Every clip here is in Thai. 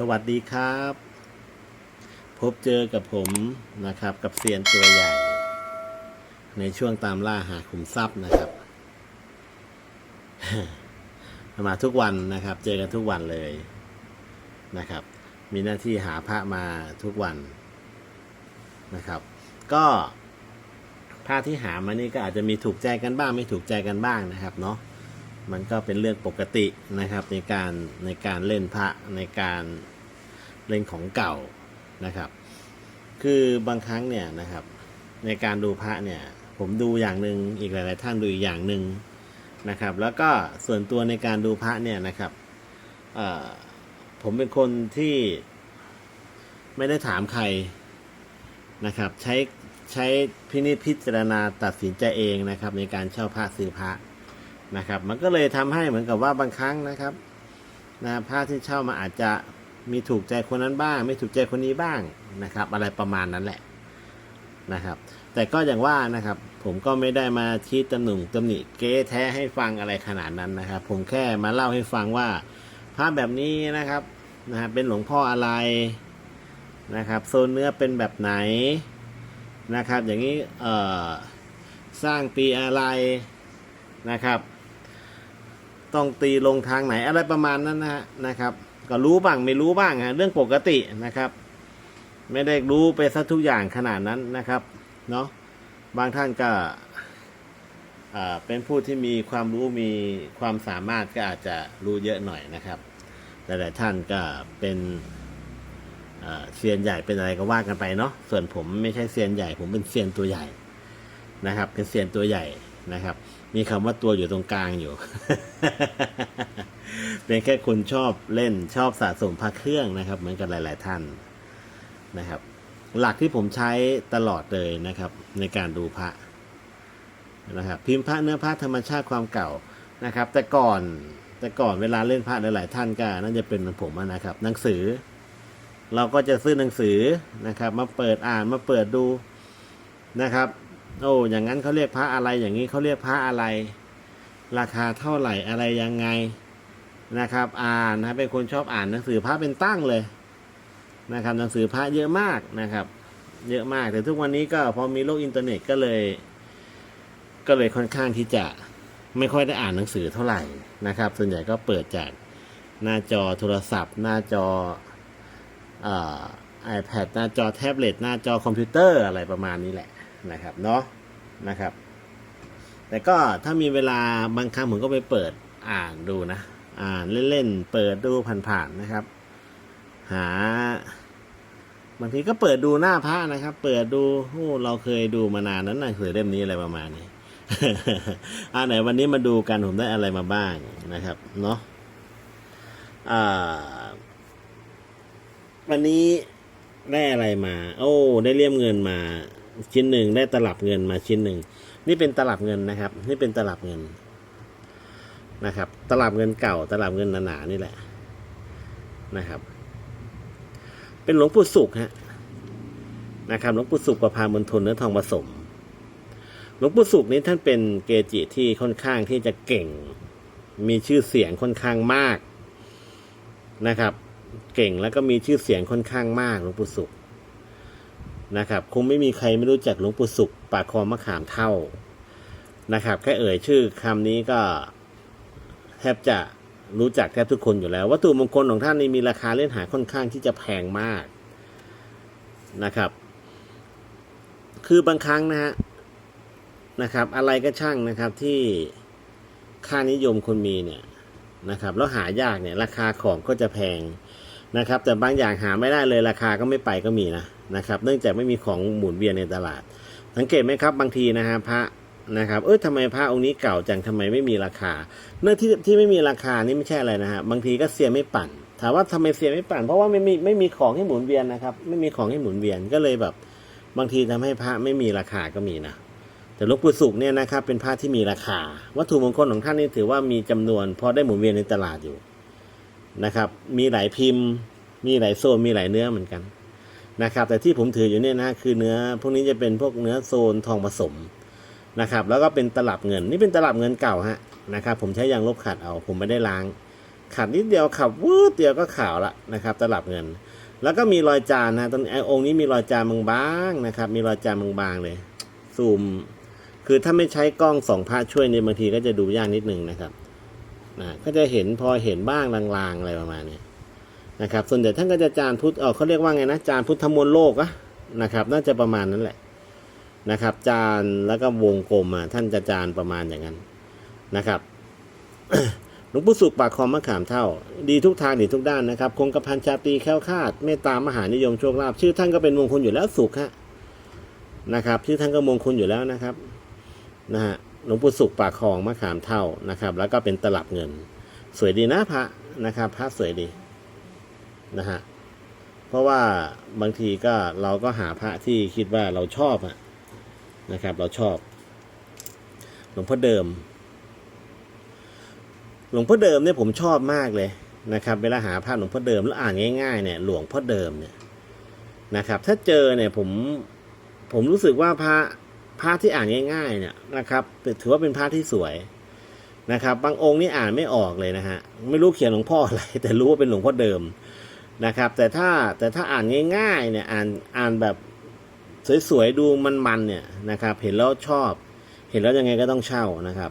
สวัสดีครับ พบเจอกับผมนะครับ กับเซียนตัวใหญ่ ในช่วงตามล่าหาขุมทรัพย์นะครับ มาทุกวันนะครับ เจอกันทุกวันเลยนะครับ มีหน้าที่หาพระมาทุกวันนะครับ ก็พระที่หามานี่ก็อาจจะมีถูกใจกันบ้าง ไม่ถูกใจกันบ้างนะครับ เนาะมันก็เป็นเรื่องปกตินะครับในการในการเล่นพระในการ เล่นของเก่านะครับ คือบางครั้งเนี่ยนะครับ ในการดูพระเนี่ย ผมดูอย่างหนึ่งอีกหลาย ๆ ท่านดูอีกอย่างหนึ่งนะครับ แล้วก็ส่วนตัวในการดูพระเนี่ยนะครับผมเป็นคนที่ไม่ได้ถามใครนะครับ ใช้ใช้พินิจพิจารณาตัดสินใจเองนะครับ ในการเช่าพระซื้อพระนะครับ มันก็เลยทำให้เหมือนกับว่าบางครั้งนะครับนะผ้าที่เช่ามาอาจจะ มีถูกใจคนนั้นบ้าง ไม่ถูกใจคนนี้บ้างนะครับ อะไรประมาณนั้นแหละนะครับ แต่ก็อย่างว่านะครับ ผมก็ไม่ได้มาชี้ตำหนุ่งตำหนิเก๊แท้ให้ฟังอะไรขนาดนั้นนะครับ ผมแค่มาเล่าให้ฟังว่าพระแบบนี้นะครับนะฮะเป็นหลวงพ่ออะไรนะครับ โซนเนื้อเป็นแบบไหนนะครับ อย่างนี้เอ่อสร้างปีอะไรนะครับ ต้องตีลงทางไหนอะไรประมาณนั้นนะฮะนะครับ ก็รู้บ้างไม่รู้บ้างฮะเรื่องปกตินะครับ ไม่ได้รู้ไปซะทุกอย่างขนาดนั้นนะครับเนาะบางท่านก็อ่าเป็นผู้ที่มีความรู้มีความสามารถก็อาจจะรู้เยอะหน่อยนะครับแต่หลายท่านก็เป็นเซียนใหญ่เป็นอะไรก็ว่ากันไปเนาะส่วนผมไม่ใช่เซียนใหญ่ ผมเป็นเซียนตัวใหญ่นะครับ เป็นเซียนตัวใหญ่นะครับ มีคำว่าตัวอยู่ตรงกลางอยู่ เป็นแค่คนชอบเล่นชอบสะสมพระเครื่องนะครับ เหมือนกับหลาย ๆ ท่านนะครับ หลักที่ผมใช้ตลอดเลยนะครับ ในการดูพระนะครับ พิมพ์พระเนื้อพระธรรมชาติความเก่านะครับ แต่ก่อนแต่ก่อนเวลาเล่นพระหลาย ๆ ท่านก็น่าจะเป็นผมนะครับ หนังสือ เราก็จะซื้อหนังสือนะครับ มาเปิดอ่านมาเปิดดูนะครับ โอ้อย่างนั้นเขาเรียกพระอะไรอย่างนี้เขาเรียกพระอะไร ราคาเท่าไหร่อะไรยังไงนะครับ อ่านนะเป็นคนชอบอ่านหนังสือพระเป็นตั้งเลยนะครับ หนังสือพระเยอะมากนะครับ เยอะมากแต่ทุกวันนี้ก็พอมีโลกอินเทอร์เน็ตก็เลย ก็เลยค่อนข้างที่จะไม่ค่อยได้อ่านหนังสือเท่าไหร่นะครับ ส่วนใหญ่ก็เปิดจากหน้าจอโทรศัพท์ หน้าจอเอ่อ iPad หน้าจอแท็บเล็ตหน้าจอคอมพิวเตอร์อะไรประมาณนี้แหละ นะครับเนาะนะครับ แต่ก็ถ้ามีเวลาบางครั้งผมก็ไปเปิดอ่านดูนะ อ่านเล่นๆเปิดดูผ่านๆนะครับ หา บางทีก็เปิดดูหน้าพระนะครับ เปิดดูโอ้เราเคยดูมานานนั้นหนังสือเล่มนี้อะไรประมาณนี้อ่าไหนวันนี้มาดูกันผมได้อะไรมาบ้างนะครับเนาะอ่าวันนี้ได้อะไรมา โอ้ ได้เลี่ยมเงินมา ชิ้นหนึ่งได้ตลับเงินมาชิ้นหนึ่งนี่เป็นตลับเงินนะครับ นี่เป็นตลับเงินนะครับ ตลับเงินเก่า ตลับเงินหนาๆนี่แหละนะครับ เป็นหลวงปู่สุขฮะนะครับหลวงปู่สุขประพามณฑลเนื้อทองผสมหลวงปู่สุขนี้ท่านเป็นเกจิที่ค่อนข้างที่จะเก่ง มีชื่อเสียงค่อนข้างมากนะครับ เก่งแล้วก็มีชื่อเสียงค่อนข้างมากหลวงปู่สุข นะครับ คงไม่มีใครไม่รู้จักหลวงปู่สุขปากคลองมะขามเท่านะครับ แค่เอ่ยชื่อคำนี้ก็แทบจะรู้จักแทบทุกคนอยู่แล้ว วัตถุมงคลของท่านนี่มีราคาเล่นหาค่อนข้างที่จะแพงมากนะครับ คือบางครั้งนะฮะนะครับ อะไรก็ช่างนะครับที่ค่านิยมคนมีเนี่ยนะครับ แล้วหายากเนี่ย ราคาของก็จะแพงนะครับ แต่บางอย่างหาไม่ได้เลยราคาก็ไม่ไปก็มีนะ นะครับ เนื่องจากไม่มีของหมุนเวียนในตลาด สังเกตไหมครับบางทีนะฮะพระนะครับ เอ้ยทำไมพระองค์นี้เก่าจังทำไมไม่มีราคา เนื่องที่ที่ไม่มีราคานี่ไม่ใช่อะไรนะฮะบางทีก็เสียไม่ปั่น ถามว่าทำไมเสียไม่ปั่น เพราะว่าไม่มีไม่มีของให้หมุนเวียนนะครับ ไม่มีของให้หมุนเวียนก็เลยแบบ บางทีทำให้พระไม่มีราคาก็มีนะแต่หลวงปู่สุขเนี่ยนะครับเป็นผ้าที่มีราคา วัตถุมงคลของท่านนี่ถือว่ามีจำนวนพอได้หมุนเวียนในตลาดอยู่นะครับ มีหลายพิมพ์ มีหลายโซนมีหลายเนื้อเหมือนกัน นะครับ แต่ที่ผมถืออยู่เนี่ยนะคือเนื้อพวกนี้จะเป็นพวกเนื้อโซนทองผสมนะครับ แล้วก็เป็นตลับเงินนี่เป็นตลับเงินเก่าฮะนะครับ ผมใช้ยางลบขัดเอา ผมไม่ได้ล้าง ขัดนิดเดียวขับวืดเดียวก็ขาวละนะครับ ตลับเงิน แล้วก็มีรอยจานนะตรงไอ้องค์นี้มีรอยจานบางๆนะครับ มีรอยจานบางๆเลยซูม คือถ้าไม่ใช้กล้องสองพระช่วยเนี่ยบางทีก็จะดูยากนิดนึงนะครับนะก็จะเห็นพอเห็นบ้างลางๆอะไรประมาณนี้ นะครับ ส่วนใหญ่ท่านก็จะจานพุทธเออเขาเรียกว่าไงนะจานพุทธมวลโลกอะนะครับ น่าจะประมาณนั้นแหละนะครับ จานแล้วก็วงกลมอะท่านจะจานประมาณอย่างนั้นนะครับหลวงปู่สุขปากคอมมะขามเท่า ดีทุกทางดีทุกด้านนะครับ คงกระพันชาตีแค้วคาดเมตตามหานิยมโชคลาภชื่อท่านก็เป็นมงคลอยู่แล้วสุขฮะนะครับชื่อท่านก็มงคลอยู่แล้วนะครับนะฮะหลวงปู่สุขปากคลองมะขามเท่านะครับ แล้วก็เป็นตลับเงิน สวยดีนะพระนะครับ พระสวยดี นะฮะเพราะว่าบางทีก็เราก็หาพระที่คิดว่าเราชอบอะนะครับ เราชอบหลวงพ่อเดิม หลวงพ่อเดิมเนี่ยผมชอบมากเลยนะครับเวลาหาพระหลวงพ่อเดิมแล้วอ่านง่ายๆเนี่ยหลวงพ่อเดิมเนี่ยนะครับ ถ้าเจอเนี่ยผมผมรู้สึกว่าพระพระที่อ่านง่าย ๆ เนี่ยนะครับ ถือว่าเป็นพระที่สวยนะครับ บางองค์นี่อ่านไม่ออกเลยนะฮะไม่รู้เขียนหลวงพ่ออะไรแต่รู้ว่าเป็นหลวงพ่อเดิม นะครับ แต่ถ้าแต่ถ้าอ่านง่ายๆเนี่ยอ่านอ่านแบบสวยๆดูมันๆเนี่ยนะครับ เห็นแล้วชอบ เห็นแล้วยังไงก็ต้องเช่านะครับ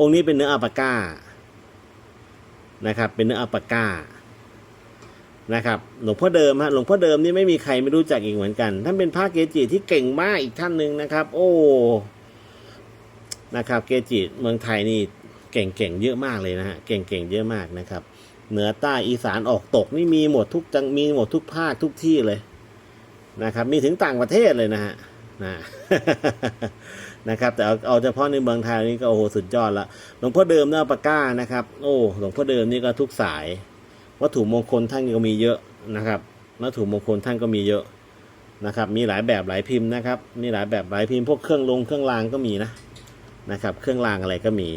องค์นี้เป็นเนื้ออัปาก้านะครับ เป็นเนื้ออัปาก้านะครับหลวงพ่อเดิมฮะหลวงพ่อเดิมนี่ไม่มีใครไม่รู้จักอีกเหมือนกันท่านเป็นพระเกจิที่เก่งมากอีกท่านหนึ่งนะครับ โอ้นะครับ เกจิเมืองไทยนี่เก่งๆเยอะมากเลยนะฮะเก่งๆเยอะมากนะครับ เหนือใต้อีสานออกตกนี่มีหมดทุกจังมีหมดทุกภาคทุกที่เลยนะครับ มีถึงต่างประเทศเลยนะฮะนะนะครับแต่เอาเอาเฉพาะในเมืองไทยนี่ก็โอ้โหสุดยอดละหลวงพ่อเดิมเนื้อปากก้านะครับ โอ้หลวงพ่อเดิมนี่ก็ทุกสาย วัตถุมงคลท่านก็มีเยอะนะครับวัตถุมงคลท่านก็มีเยอะนะครับ มีหลายแบบหลายพิมพ์นะครับ มีหลายแบบหลายพิมพ์พวกเครื่องลงเครื่องรางก็มีนะนะครับ เครื่องรางอะไรก็มี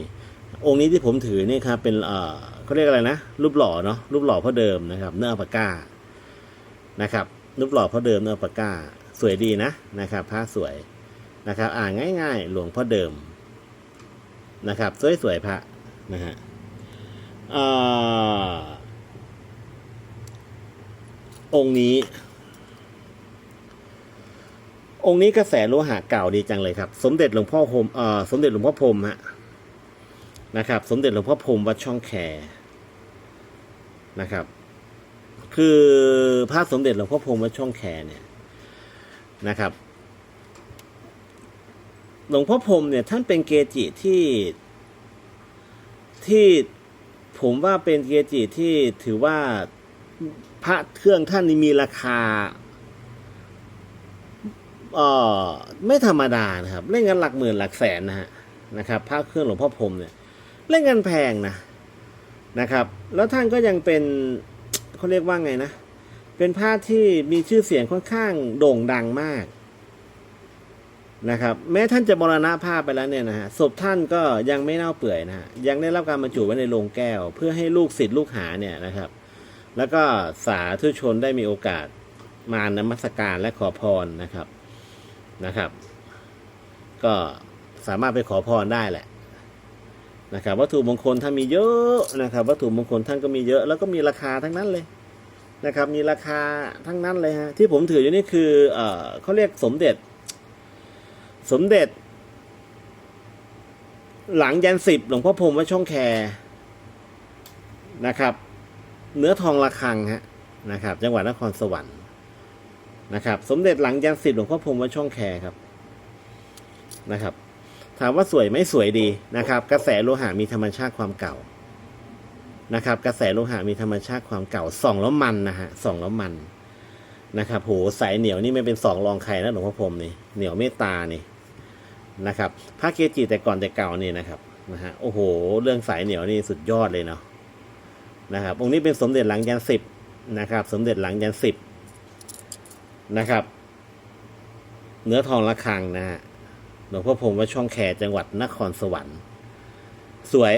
องค์นี้ที่ผมถือนี่ครับเป็นเอ่อ เขาเรียกอะไรนะ รูปหล่อเนาะรูปหล่อพ่อเดิมนะครับ เนื้อปากก้านะครับ รูปหล่อพ่อเดิมเนื้อปากก้า สวยดีนะนะครับผ้าสวยนะครับ อ่านง่ายๆ หลวงพ่อเดิมนะครับ สวยๆพระนะฮะองค์นี้ องค์นี้กระแสโลหะเก่าดีจังเลยครับ สมเด็จหลวงพ่อพรมเอ่อสมเด็จหลวงพ่อพรมฮะนะครับ สมเด็จหลวงพ่อพรมวัดช่องแค นะครับ คือพระสมเด็จหลวงพ่อพรมวัดช่องแคเนี่ยนะครับ หลวงพ่อพรมเนี่ยท่านเป็นเกจิที่ที่ผมว่าเป็นเกจิที่ถือว่าพระเครื่องท่านนี่มีราคาเอ่อไม่ธรรมดานะครับ เล่นกันหลักหมื่นหลักแสนนะฮะนะครับพระเครื่องหลวงพ่อพรมเนี่ย เล่นกันแพงนะ นะครับ แล้วท่านก็ยังเป็นเขาเรียกว่าไงนะ เป็นพระที่มีชื่อเสียงค่อนข้างโด่งดังมากนะครับ แม้ท่านจะมรณภาพไปแล้วเนี่ยนะฮะศพท่านก็ยังไม่เน่าเปื่อยนะฮะยังได้รับการบรรจุไว้ในโลงแก้ว เพื่อให้ลูกศิษย์ลูกหาเนี่ยนะครับ แล้วก็สาธุชนได้มีโอกาสมานมัสการและขอพรนะครับนะครับ ก็สามารถไปขอพรได้แหละ นะครับวัตถุมงคลท่านมีเยอะนะครับ วัตถุมงคลท่านก็มีเยอะ แล้วก็มีราคาทั้งนั้นเลยนะครับ มีราคาทั้งนั้นเลยฮะที่ผมถืออยู่นี่คือเออเขาเรียกสมเด็จ สมเด็จ หลังยันสิบหลวงพ่อพรมวัดช่องแคนะครับ เนื้อทองระฆังฮะนะครับ จังหวัดนครสวรรค์นะครับ สมเด็จหลังยันสิบหลวงพ่อพรมวัดช่องแคครับนะครับ ถามว่าสวยไหมสวยดีนะครับ กระแสโลหะมีธรรมชาติความเก่านะครับ กระแสโลหะมีธรรมชาติความเก่าส่องแล้วมันนะฮะส่องแล้วมันนะครับโหสายเหนียวนี่ไม่เป็นสองรองใครนะหลวงพ่อพรมนี่เหนียวเมตตานี่นะครับพระเกจิแต่ก่อนแต่เก่านี่นะครับนะฮะโอ้โห เรื่องสายเหนียวนี่สุดยอดเลยเนาะนะครับองค์นี้เป็นสมเด็จหลังยันสิบนะครับ สมเด็จหลังยันสิบนะครับ เนื้อทองระฆังนะฮะ ลวงพ่อพรมวัดช่องแคจังหวัดนครสวรรค์ สวย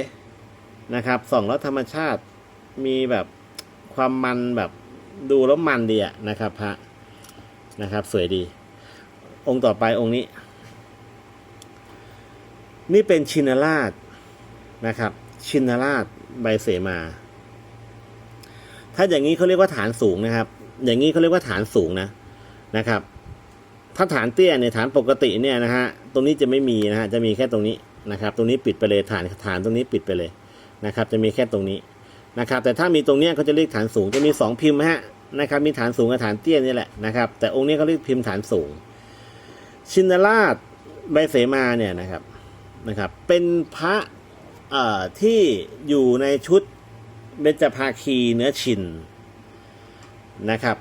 นะครับส่องแล้วธรรมชาติมีแบบความมันแบบดูแล้วมันดีอะนะครับพระนะครับ สวยดี องค์ต่อไปองค์นี้ นี่เป็นชินราชนะครับ ชินราชใบเสมา ถ้าอย่างนี้เขาเรียกว่าฐานสูงนะครับ อย่างนี้เขาเรียกว่าฐานสูงนะนะครับ ถ้าฐานเตี้ยเนี่ยฐานปกติเนี่ยนะฮะตรงนี้จะไม่มีนะฮะจะมีแค่ตรงนี้นะครับ ตรงนี้ปิดไปเลยฐานฐานตรงนี้ปิดไปเลยนะครับ จะมีแค่ตรงนี้นะครับ แต่ถ้ามีตรงเนี้ยเขาจะเรียกฐานสูงจะมีสองพิมพ์ฮะนะครับ มีฐานสูงกับฐานเตี้ยนี่แหละนะครับ แต่องค์นี้เขาเรียกพิมพ์ฐานสูง ชินราชใบเสมาเนี่ยนะครับนะครับ เป็นพระเอ่อที่อยู่ในชุดเบญจภาคีเนื้อชินนะครับ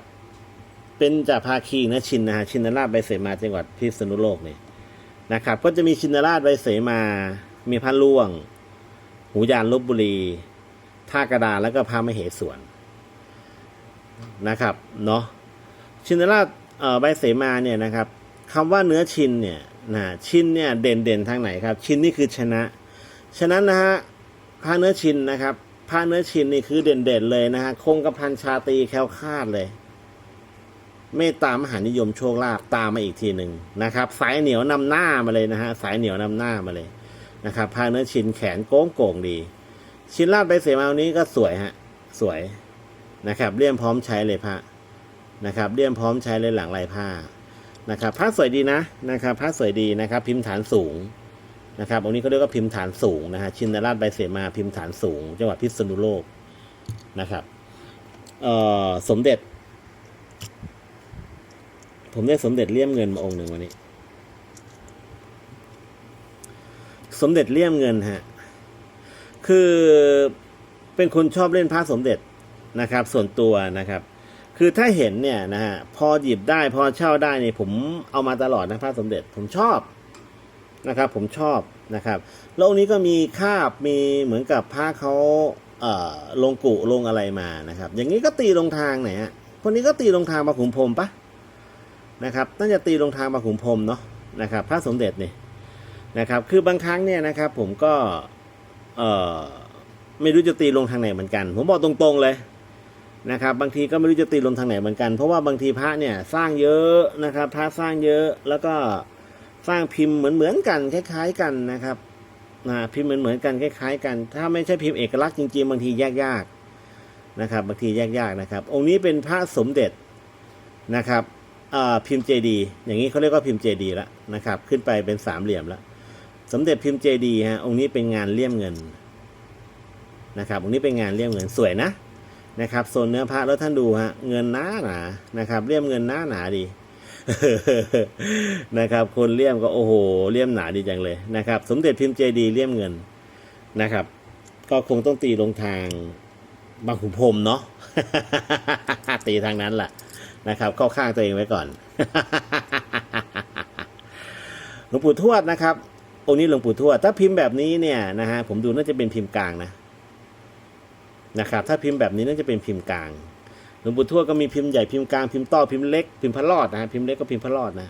เป็นจาภาคีนื้อชินนะฮะชินราชใบเสมาจังหวัดพิษณุโลกเนี่ยนะครับ ก็จะมีชินราชใบเสมา มีพระล่วง หูยานลบบุรี ท่ากระดาแล้วก็พระมเหสวนนะครับเนาะชินราชเอ่อใบเสมาเนี่ยนะครับคำว่าเนื้อชินเนี่ยนะชินเนี่ยเด่นเด่นทางไหนครับ ชินนี่คือชนะ ฉะนั้นนะฮะพระเนื้อชินนะครับพระเนื้อชินนี่คือเด่นเด่นเลยนะฮะคงกระพันชาตีแคล้วคาดเลย เมตตามหานิยมโชคลาภตามมาอีกทีหนึ่งนะครับ สายเหนียวนำหน้ามาเลยนะฮะสายเหนียวนำหน้ามาเลยนะครับพาเนื้อชินแขนโก้งโก่งดี ชินลาดใบเสมาวันนี้ก็สวยฮะสวยนะครับเลี่ยมพร้อมใช้เลยพระนะครับเลี่ยมพร้อมใช้เลยหลังลายผ้านะครับพระสวยดีนะนะครับพระสวยดีนะครับ พิมพ์ฐานสูงนะครับองค์นี้เขาเรียกว่าพิมพ์ฐานสูงนะฮะชินราชใบเสมาพิมพ์ฐานสูง จังหวัดพิษณุโลกนะครับเอ่อสมเด็จ ผมได้สมเด็จเลี่ยมเงินมาองค์หนึ่งวันนี้ สมเด็จเลี่ยมเงินฮะ คือเป็นคนชอบเล่นพระสมเด็จนะครับ ส่วนตัวนะครับ คือถ้าเห็นเนี่ยนะฮะพอหยิบได้พอเช่าได้เนี่ยผมเอามาตลอดนะพระสมเด็จ ผมชอบนะครับ ผมชอบนะครับแล้วองค์นี้ก็มีคาบมีเหมือนกับพระเขาเอ่อลงกุลงอะไรมานะครับ อย่างนี้ก็ตีลงทางไหนฮะคนนี้ก็ตีลงทางมาขุมพรมปะ นะครับน่าจะตีลงทางมาขุมพรมเนาะนะครับพระสมเด็จนี่นะครับคือบางครั้งเนี่ยนะครับผมก็เอ่อไม่รู้จะตีลงทางไหนเหมือนกัน ผมบอกตรงๆเลยนะครับบางทีก็ไม่รู้จะตีลงทางไหนเหมือนกัน เพราะว่าบางทีพระเนี่ยสร้างเยอะนะครับพระสร้างเยอะแล้วก็สร้างพิมพ์เหมือนๆกันคล้าย ๆกันนะครับนะพิมพ์เหมือนๆกันคล้ายๆกัน ถ้าไม่ใช่พิมพ์เอกลักษณ์จริงๆ บางทีแยกยากนะครับบางทีแยกยากนะครับ องค์นี้เป็นพระสมเด็จนะครับ พิมพ์เจดีอย่างนี้เขาเรียกว่าพิมพ์เจดีแล้วนะครับ ขึ้นไปเป็นสามเหลี่ยมแล้ว สมเด็จพิมพ์เจดีฮะองค์นี้เป็นงานเลี่ยมเงินนะครับองค์นี้เป็นงานเลี่ยมเงินสวยนะนะครับโซนเนื้อพระแล้วท่านดูฮะเงินหนาหนานะครับ เลี่ยมเงินหนาหนาดีนะครับ คนเลี่ยมก็โอ้โหเลี่ยมหนาดีจังเลยนะครับ สมเด็จพิมพ์เจดีเลี่ยมเงินนะครับ ก็คงต้องตีลงทางบางขุนพรมเนาะตีทางนั้นแหละ นะครับ เข้าข้างตัวเองไว้ก่อน หลวงปู่ทวดนะครับ องค์นี้หลวงปู่ทวด ถ้าพิมพ์แบบนี้เนี่ยนะฮะผมดูน่าจะเป็นพิมพ์กลางนะนะครับ ถ้าพิมพ์แบบนี้น่าจะเป็นพิมพ์กลางหลวงปู่ทวดก็มีพิมพ์ใหญ่พิมพ์กลางพิมพ์ต้อพิมพ์เล็กพิมพ์พระรอดนะฮะพิมพ์เล็กก็พิมพ์พระรอดนะ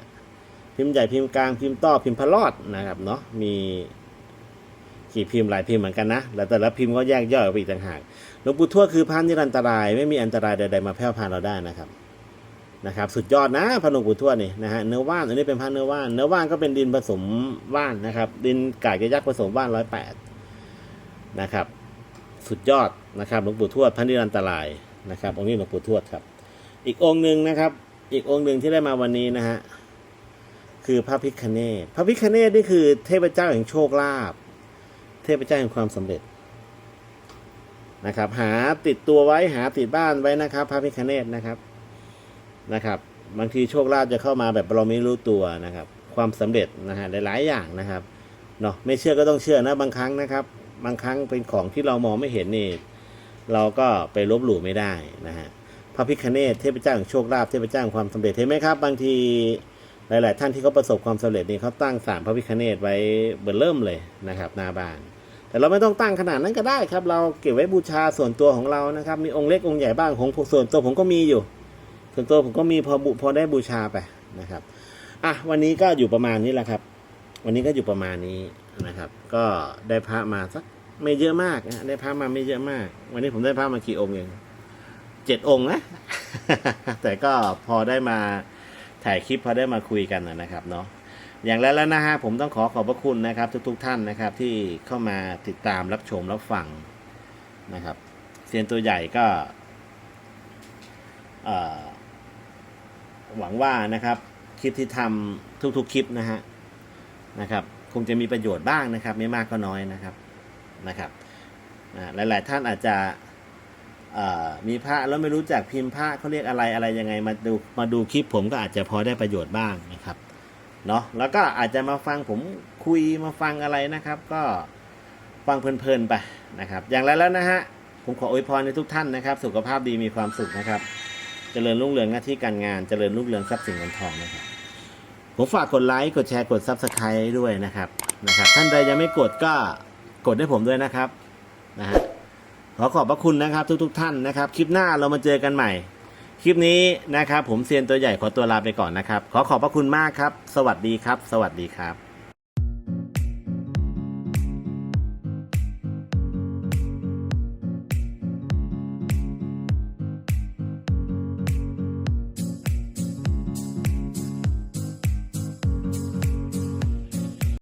พิมพ์ใหญ่พิมพ์กลางพิมพ์ต้อพิมพ์พระรอดนะครับเนาะมีกี่พิมพ์หลายพิมพ์เหมือนกันนะแล้วแต่ละพิมพ์ก็แยกย่อยออกไปอีกต่างหากหลวงปู่ทวดคือพระนิรันตราย ไม่มีอันตรายใดๆมาแพร่พานเราได้นะครับ นะครับสุดยอดนะพระหลวงปู่ทวดนี่นะฮะเนื้อว่านอันนี้เป็นพระเนื้อว่านเนื้อว่านก็เป็นดินผสมว่านนะครับ ดินกากยักษ์ผสมว่านร้อยแปดนะครับ สุดยอดนะครับหลวงปู่ทวดพระนิรันตรายนะครับองค์นี้หลวงปู่ทวดครับ อีกองค์หนึ่งนะครับ อีกองค์หนึ่งที่ได้มาวันนี้นะฮะคือพระพิคเนตพระพิคเนตนี่คือเทพเจ้าแห่งโชคลาภเทพเจ้าแห่งความสำเร็จนะครับ หาติดตัวไว้หาติดบ้านไว้นะครับ พระพิคเนตนะครับ นะครับ บางทีโชคลาภจะเข้ามาแบบเราไม่รู้ตัวนะครับ ความสำเร็จนะฮะหลาย ๆ อย่างนะครับเนาะไม่เชื่อก็ต้องเชื่อนะบางครั้งนะครับ บางครั้งเป็นของที่เรามองไม่เห็นนี่เราก็ไปลบหลู่ไม่ได้นะฮะพระพิคเนตเทพเจ้าแห่งโชคลาภเทพเจ้าแห่งความสำเร็จเห็นไหมครับ บางทีหลาย ๆ ท่านที่เขาประสบความสำเร็จนี่เขาตั้งศาลพระพิคเนตไว้เบิ่เริ่มเลยนะครับหน้าบ้านแต่เราไม่ต้องตั้งขนาดนั้นก็ได้ครับ เราเก็บไว้บูชาส่วนตัวของเรานะครับ มีองค์เล็กองค์ใหญ่บ้างของผมส่วนตัวผมก็มีอยู่ ส่วนตัวผมก็มีพอบุพอได้บูชาไปนะครับอะวันนี้ก็อยู่ประมาณนี้แหละครับ วันนี้ก็อยู่ประมาณนี้นะครับ ก็ได้พระมาสักไม่เยอะมากนะได้พระมาไม่เยอะมาก วันนี้ผมได้พระมากี่องค์เองเจ็ดองค์นะแต่ก็พอได้มาถ่ายคลิปพอได้มาคุยกันนะครับเนาะอย่างแรกแล้วนะฮะผมต้องขอขอบพระคุณนะครับ ทุกๆทท่านนะครับ ที่เข้ามาติดตามรับชมรับฟังนะครับเซียนตัวใหญ่ก็เอ่อ หวังว่านะครับคลิปที่ทำทุกๆคลิปนะฮะนะครับ คงจะมีประโยชน์บ้างนะครับ ไม่มากก็น้อยนะครับนะครับหลาย ๆ ท่านอาจจะมีพระแล้วไม่รู้จักพิมพ์พระเขาเรียกอะไรอะไรยังไงมาดูมาดูคลิปผมก็อาจจะพอได้ประโยชน์บ้างนะครับเนาะแล้วก็อาจจะมาฟังผมคุยมาฟังอะไรนะครับ ก็ฟังเพลินๆไปนะครับ อย่างไรแล้วนะฮะผมขออวยพรในทุกท่านนะครับ สุขภาพดีมีความสุขนะครับ เจริญรุ่งเรืองหน้าที่การงาน เจริญรุ่งเรืองทรัพย์สินเงินทองนะครับ ผมฝากกดไลค์ กดแชร์ กด Subscribe ด้วยนะครับนะครับ ท่านใดยังไม่กดก็กดให้ผมด้วยนะครับนะฮะขอขอบพระคุณนะครับทุกๆทท่านนะครับ คลิปหน้าเรามาเจอกันใหม่ คลิปนี้นะครับ ผมเซียนตัวใหญ่ขอตัวลาไปก่อนนะครับ ขอขอบพระคุณมากครับ สวัสดีครับ สวัสดีครับ